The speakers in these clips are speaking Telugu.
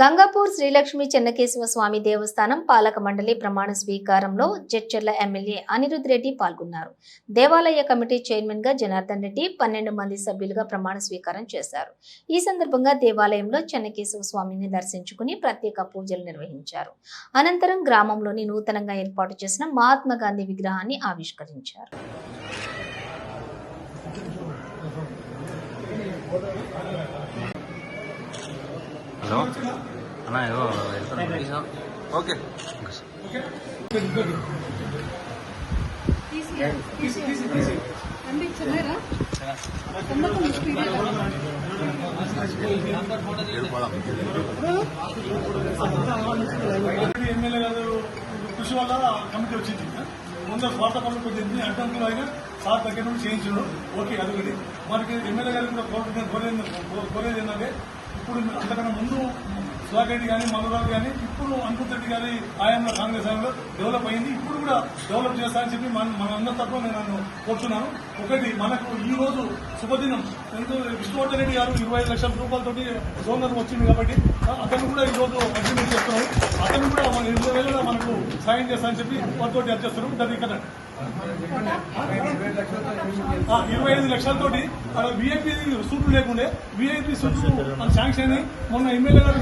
గంగాపూర్ శ్రీలక్ష్మి చెన్నకేశవ స్వామి దేవస్థానం పాలక మండలి ప్రమాణ స్వీకారంలో జడ్చర్ల ఎమ్మెల్యే అనిరుద్ రెడ్డి పాల్గొన్నారు. దేవాలయ కమిటీ చైర్మన్గా జనార్దన్ రెడ్డి పన్నెండు మంది సభ్యులుగా ప్రమాణ స్వీకారం చేశారు. ఈ సందర్భంగా దేవాలయంలో చెన్నకేశవ స్వామిని దర్శించుకుని ప్రత్యేక పూజలు నిర్వహించారు. అనంతరం గ్రామంలోని నూతనంగా ఏర్పాటు చేసిన మహాత్మా గాంధీ విగ్రహాన్ని ఆవిష్కరించారు. హలో. అన్న ఏదో ఓకే ఎమ్మెల్యే గారు కృషి వల్ల కమిటీ వచ్చింది ముందు స్వార్థ పనులు కొద్దిగా అడ్డంకులు అయినా సార్ దగ్గర నుండి చేయించాడు ఓకే. అది ఒకటి మనకి ఎమ్మెల్యే గారు కూడా కోరుకునే- కోరేది కోరేది ఏంటంటే ఇప్పుడు అంతకన్నా ముందు సుధాకర్ రెడ్డి కానీ మధురావు కానీ ఇప్పుడు అంకుత్ రెడ్డి గారి ఆయంలో కాంగ్రెస్ హయాంలో డెవలప్ అయింది. ఇప్పుడు కూడా డెవలప్ చేస్తారని చెప్పి మన మన తప్ప నేను నన్ను కోరుతున్నాను ఒకటి మనకు ఈ రోజు శుభదినం. ఎందుకు? విష్ణువర్ధన్ రెడ్డి గారు ఇరవై లక్షల రూపాయలతోటి డోనర్ వచ్చింది కాబట్టి అతను కూడా ఈ రోజు అగ్రిమెంట్ చేస్తున్నాం అతను కూడా మన ఇరవై వేలలో మనకు సాయం చేస్తానని చెప్పి వారితో అర్చేస్తున్నాం దాన్ని ఇక్కడ ఇరవై ఐదు లక్షలతోటి విఐపి సూట్లు లేకుండే విఐపి సూట్లు మన శాంక్షన్ అయ్యి మొన్న ఎమ్మెల్యే గారు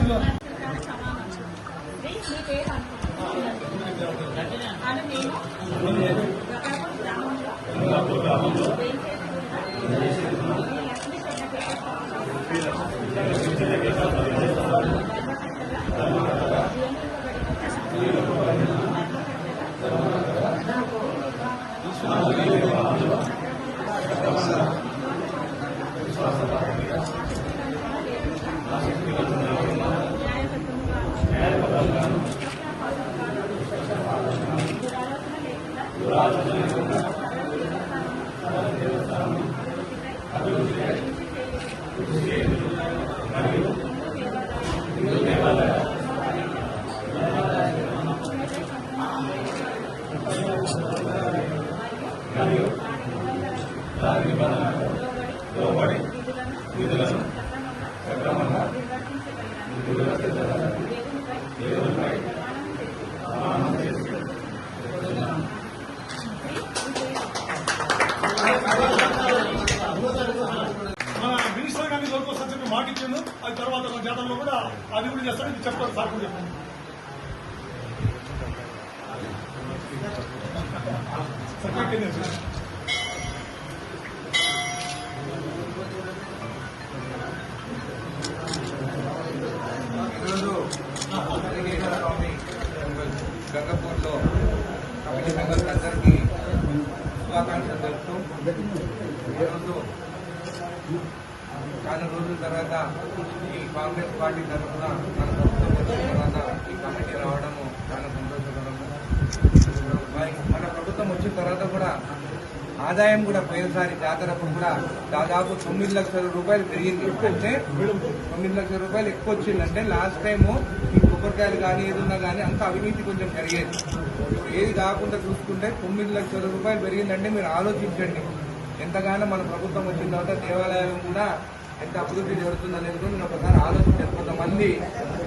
Gracias. మన మినిస్టర్ గారిని దొరకొస్తా చెప్పి మాట ఇచ్చిండు అది తర్వాత మన జాతరలో కూడా అది కూడా చేస్తాను చెప్తాను సార్ కూడా చెప్పండి. ఈరోజు స్వామి గంగపూర్లో కమిటీ మెంబర్స్ అందరికీ శుభాకాంక్షలు తెలుపుతూ ఈరోజు చాలా రోజుల తర్వాత ఈ కాంగ్రెస్ పార్టీ తరఫున మన ప్రభుత్వం వచ్చిన తర్వాత ఈ కమిటీ రావడం చాలా సంతోషకరము మరి మన ప్రభుత్వం వచ్చిన తర్వాత కూడా ఆదాయం కూడా పోయినసారి జాతరప్పుడు కూడా దాదాపు తొమ్మిది లక్షల రూపాయలు పెరిగింది. అంటే తొమ్మిది లక్షల రూపాయలు ఎక్కువ వచ్చిందంటే లాస్ట్ టైము ఈ కొబ్బరికాయలు కానీ ఏదున్నా కానీ అంత అవినీతి కొంచెం పెరిగేది. ఏది కాకుండా చూసుకుంటే తొమ్మిది లక్షల రూపాయలు పెరిగిందంటే మీరు ఆలోచించండి. ఎంతగానో మన ప్రభుత్వం వచ్చిన తర్వాత దేవాలయం కూడా ఎంత అభివృద్ధి జరుగుతుంది అనేది కూడా నేను ఒకసారి ఆలోచించాను కొంతమంది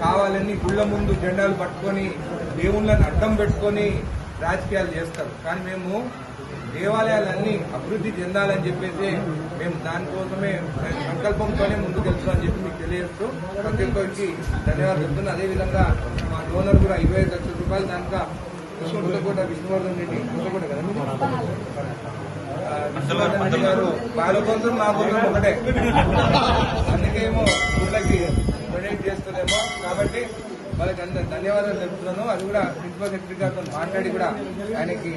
కావాలని గుళ్ళ ముందు జెండాలు పట్టుకొని దేవుళ్ళని అడ్డం పెట్టుకొని రాజకీయాలు చేస్తారు. కానీ మేము దేవాలయాలన్నీ అభివృద్ధి చెందాలని చెప్పేసి మేము దానికోసమే సంకల్పంతోనే ముందుకు వెళ్తామని చెప్పి మీకు తెలియజేస్తూ ప్రతి ఒక్కరికి ధన్యవాదాలు చెప్తున్నాను అదేవిధంగా మా డోనర్ కూడా ఇరవై ఐదు లక్షల రూపాయలు దానిగా కొత్తకోట విష్ణువర్ధన్ రెడ్డి కొత్తకోట కదా విష్ణువర్ధన్ రెడ్డి గారు వాళ్ళ కోసం మా కోసం ఒకటే. అందుకేమో ఊళ్ళకి వాళ్ళకి అందరు ధన్యవాదాలు తెలుపుతున్నాను. అది కూడా ప్రిన్సిపల్ సెక్రటరీ గారితో మాట్లాడి కూడా ఆయనకి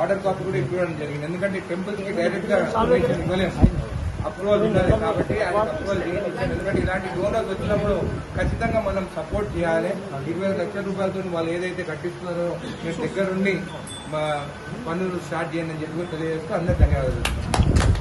ఆర్డర్ కాపీ కూడా ఇవ్వడం జరిగింది. ఎందుకంటే టెంపుల్కి కి డైరెక్ట్గా ఇవ్వలేము. అప్రూవల్ ఉండాలి కాబట్టి ఆయన అప్రూవల్ చేయించాను ఎందుకంటే ఇలాంటి డోనర్స్ వచ్చినప్పుడు ఖచ్చితంగా మనం సపోర్ట్ చేయాలి. ఇరవై లక్షల రూపాయలతో వాళ్ళు ఏదైతే కట్టిస్తున్నారో మేము దగ్గరుండి మా పనులు స్టార్ట్ చేయండి అని చెప్పి తెలియజేస్తూ అందరికి ధన్యవాదాలు